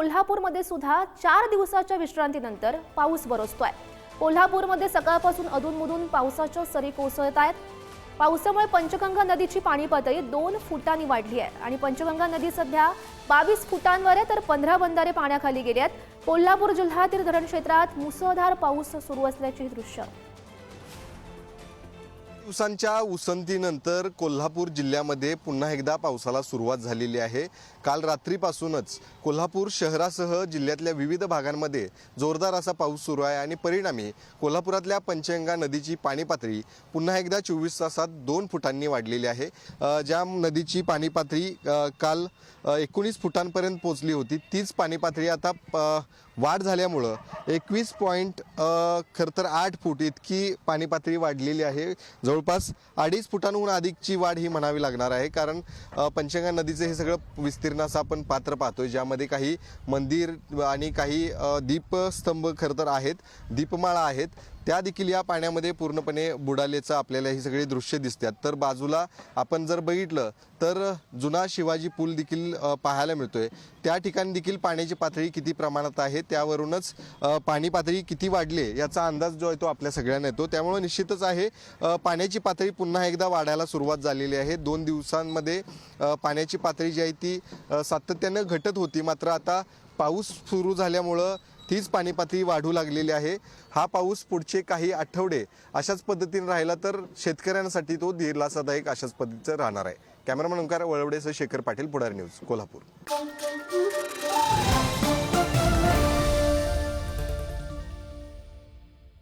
कोल्हापूरमध्ये सुद्धा चार दिवसाच्या विश्रांतीनंतर पाऊस बरसतोय. कोल्हापूरमध्ये सकाळपासून अधूनमधून पावसाच्या सरी कोसळत आहेत. पावसामुळे पंचगंगा नदीची पाणी पातळी दोन फुटांनी वाढली आहे आणि पंचगंगा नदी सध्या बावीस फुटांवर आहे तर पंधरा बंधारे पाण्याखाली गेले आहेत. कोल्हापूर जिल्ह्यातील धरण क्षेत्रात मुसळधार पाऊस सुरू असल्याची दृश्य. दिवसांच्या उसंतीनंतर कोल्हापूर जिल्ह्यामध्ये पुन्हा एकदा पावसाला सुरुवात झालेली आहे. काल रात्रीपासूनच कोल्हापूर शहरासह जिल्ह्यातल्या विविध भागांमध्ये जोरदार असा पाऊस सुरू आहे आणि परिणामी कोल्हापुरातल्या पंचगंगा नदीची पाणी पातळी पुन्हा एकदा चोवीस तासात दोन फुटांनी वाढलेली आहे. ज्या नदीची पाणी पातळी काल एकोणीस फुटांपर्यंत पोहोचली होती. तीच पाणी पातळी आता प- वाढ झाल्यामुळं एकवीस पॉईंट खरं तर आठ फूट इतकी पाणी पातळी वाढलेली आहे. जवळपास अडीच फुटांहून अधिकची वाढ ही म्हणावी लागणार आहे. कारण पंचगंगा नदीचं हे सगळं विस्तीर्ण असं आपण पात्र पाहतोय. ज्यामध्ये काही मंदिर आणि काही दीपस्तंभ खरं तर आहेत दीपमाळा आहेत. त्या देखील या पाण्यामध्ये पूर्णपणे बुडाल्याचं आपल्याला ही सगळी दृश्य दिसतात. तर बाजूला आपण जर बघितलं तर जुना शिवाजी पूल देखील पाहायला मिळतोय. त्या ठिकाणी देखील पाण्याची पातळी किती प्रमाणात आहे त्यावरूनच पाणी पातळी किती वाढली याचा अंदाज जो आहे तो आपल्या सगळ्यांना येतो. त्यामुळे निश्चितच आहे पाण्याची पातळी पुन्हा एकदा वाढायला सुरुवात झालेली आहे. दोन दिवसांमध्ये पाण्याची पातळी जी आहे ती सातत्यानं घटत होती. मात्र आता पाऊस सुरू झाल्यामुळं तीच पाणी पातळी वाढू लागलेली आहे. हा पाऊस पुढचे काही आठवडे अशाच पद्धतीने राहिला तर शेतकऱ्यांसाठी तो दिलासादायक अशाच पद्धतीचं राहणार आहे. कॅमेरामन ओंकार वळवडेसह शेखर पाटील पुढारी न्यूज कोल्हापूर.